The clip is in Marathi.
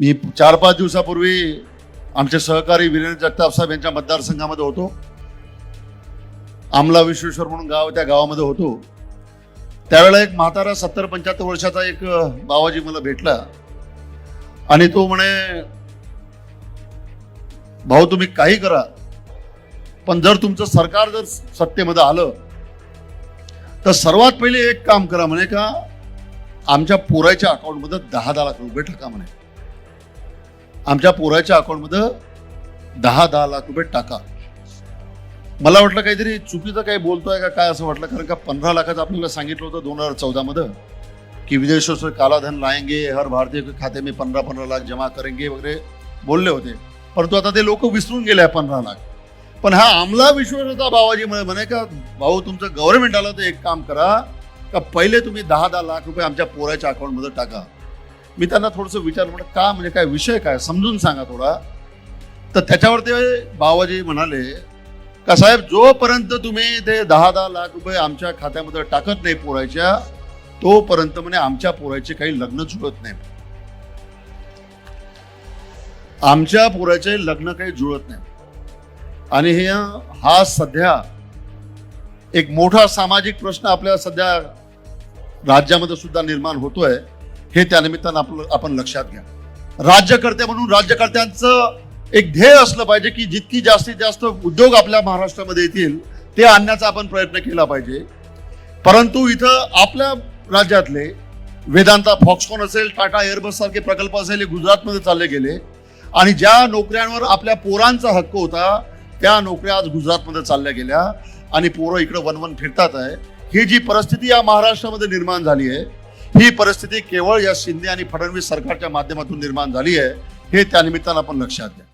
मी चार पाच दिवसापूर्वी आमचे सहकारी वीरेंद्र जगताप साहेब यांच्या मतदारसंघामध्ये होतो. आमला विश्वेश्वर म्हणून गाव त्या गावामध्ये होतो. त्यावेळेला एक म्हातारा सत्तर पंच्याहत्तर वर्षाचा एक बाबाजी मला भेटला. आणि तो म्हणे भाऊ तुम्ही काही करा. पण जर तुमचं सरकार जर सत्तेमध्ये आलं तर सर्वात पहिले एक काम करा म्हणे का आमच्या पोराच्या अकाउंटमध्ये दहा दहा लाख रुपये टाका म्हणे? आमच्या पोराच्या अकाउंटमध्ये दहा दहा लाख रुपये टाका. मला वाटलं काहीतरी चुकीचं काही बोलतोय का काय असं वाटलं कारण का पंधरा लाखाचं आपल्याला सांगितलं होतं दोन हजार चौदामध्ये की विदेशों से काला धन लाएंगे हर भारतीय के खाते में पंधरा पंधरा लाख जमा करेंगे वगैरे बोलले होते. परंतु आता ते लोक विसरून गेले आहे पंधरा लाख. पण हा आमला विश्वास होता म्हणे म्हणे का भाऊ तुमचं गव्हर्नमेंट आलं तर एक काम करा का पहिले तुम्ही दहा दहा लाख रुपये आमच्या पोराच्या अकाउंटमध्ये टाका. मी त्यांना थोडंसं विचारलं म्हणजे का म्हणजे काय विषय काय? समजून सांगा थोडा. तर त्याच्यावर ते बाबाजी म्हणाले का साहेब जोपर्यंत तुम्ही ते दहा दहा लाख रुपये आमच्या खात्यामध्ये टाकत नाही पोराच्या तोपर्यंत म्हणे आमच्या पोराचे काही लग्न जुळत नाही. आमच्या पोराचे लग्न काही जुळत नाही. आणि हे हा सध्या एक मोठा सामाजिक प्रश्न आपल्या सध्या राज्यामध्ये सुद्धा निर्माण होतोय. हे त्यानिमित्तानं आपलं आपण लक्षात घ्या. राज्यकर्ते म्हणून राज्यकर्त्यांचं एक ध्येय असलं पाहिजे की जितकी जास्तीत जास्त उद्योग आपल्या महाराष्ट्रामध्ये येतील ते आणण्याचा आपण प्रयत्न केला पाहिजे. परंतु इथं आपल्या राज्यातले वेदांता फॉक्सकॉन असेल टाटा एअरबस सारखे प्रकल्प असेल हे गुजरातमध्ये चालले गेले. आणि ज्या नोकऱ्यांवर आपल्या पोरांचा हक्क होता त्या नोकऱ्या आज गुजरातमध्ये चालल्या गेल्या. आणि पोरं इकडं वनवन फिरतात आहे. ही जी परिस्थिती या महाराष्ट्रामध्ये निर्माण झाली आहे ही परिस्थिती केवळ या शिंदे आणि फडणवीस सरकारच्या माध्यमातून निर्माण झाली आहे हे त्यानिमित्तानं आपण लक्षात घ्या.